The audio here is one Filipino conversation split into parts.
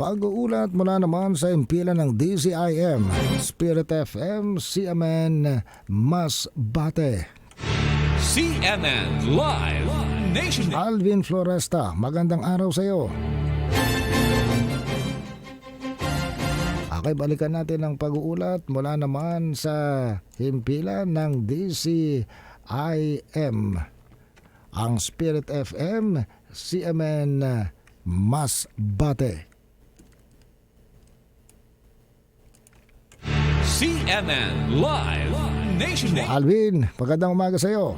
Pag-uulat mula naman sa impila ng DCIM, Spirit FM, CMN, Masbate. CNN Live Nation. Alvin Floresta, magandang araw sa iyo. Okay, balikan natin ang pag-uulat mula naman sa himpilan ng DCIM. Ang Spirit FM, CMN, Masbate. CNN Live Nationwide. Alvin, magandang umaga sa iyo.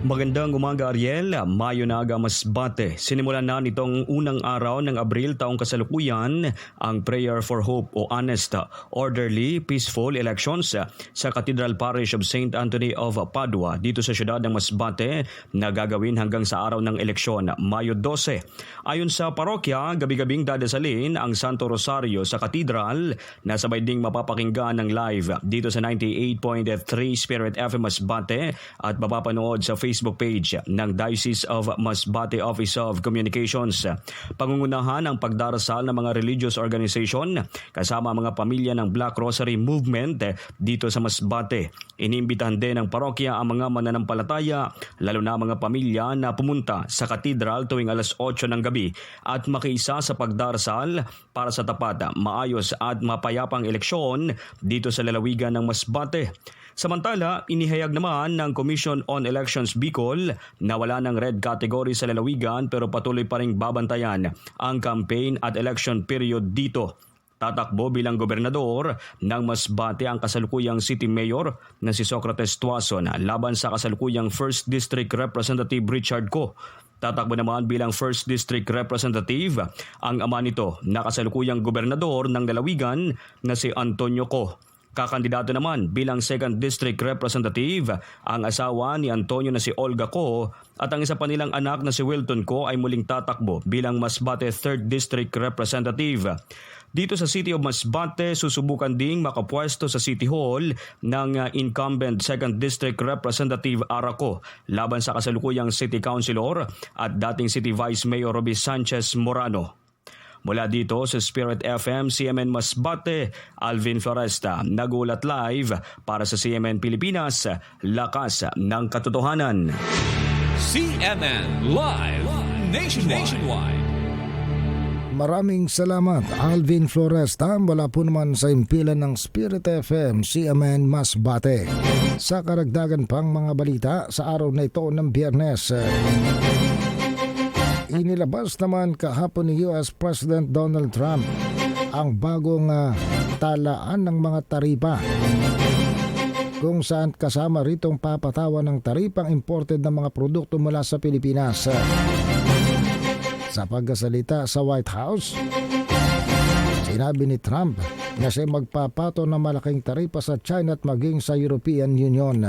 Magandang umaga Ariel, Mayo na aga Masbate. Sinimulan na nitong unang araw ng Abril taong kasalukuyan ang Prayer for Hope o Honest, Orderly, Peaceful Elections sa Cathedral Parish of St. Anthony of Padua dito sa siyudad ng Masbate na gagawin hanggang sa araw ng eleksyon, Mayo 12. Ayon sa parokya, gabi-gabing dadasalin ang Santo Rosario sa Cathedral na sabay ding mapapakinggan ng live dito sa 98.3 Spirit FM Masbate at mapapanood sa Facebook page ng Diocese of Masbate Office of Communications. Pangungunahan ang pagdarasal ng mga religious organization kasama ang mga pamilya ng Black Rosary Movement dito sa Masbate. Inimbitahan din ng parokya ang mga mananampalataya, lalo na mga pamilya na pumunta sa katedral tuwing alas 8 ng gabi at makiisa sa pagdarasal para sa tapat, maayos at mapayapang eleksyon dito sa lalawigan ng Masbate. Samantala, inihayag naman ng Commission on Elections Bicol na wala ng red category sa lalawigan pero patuloy pa rin babantayan ang campaign at election period dito. Tatakbo bilang gobernador ng Masbate ang kasalukuyang city mayor na si Socrates Tuason laban sa kasalukuyang 1st District Representative Richard Co. Tatakbo naman bilang 1st District Representative ang ama nito na kasalukuyang gobernador ng lalawigan na si Antonio Co. Kakandidato naman bilang 2nd District Representative ang asawa ni Antonio na si Olga Ko at ang isa pa nilang anak na si Wilton Ko ay muling tatakbo bilang Masbate 3rd District Representative. Dito sa City of Masbate, susubukan ding makapwesto sa City Hall ng uh, incumbent 2nd District Representative Araco laban sa kasalukuyang City Councilor at dating City Vice Mayor Roby Sanchez Morano. Mula dito sa Spirit FM, CMN Masbate, Alvin Floresta, nagulat live para sa CMN Pilipinas, Lakas ng Katotohanan. CNN Live Nationwide. Nationwide. Maraming salamat Alvin Floresta mula po naman sa impilan ng Spirit FM CMN Masbate. Sa karagdagan pang mga balita sa araw na ito ng biyernes. Inilabas naman kahapon ni US President Donald Trump ang bagong ah, talaan ng mga taripa kung saan kasama ritong papatawan ng taripang imported ng mga produkto mula sa Pilipinas. Sa pagkasalita sa White House, sinabi ni Trump na siya magpapato ng malaking taripa sa China at maging sa European Union.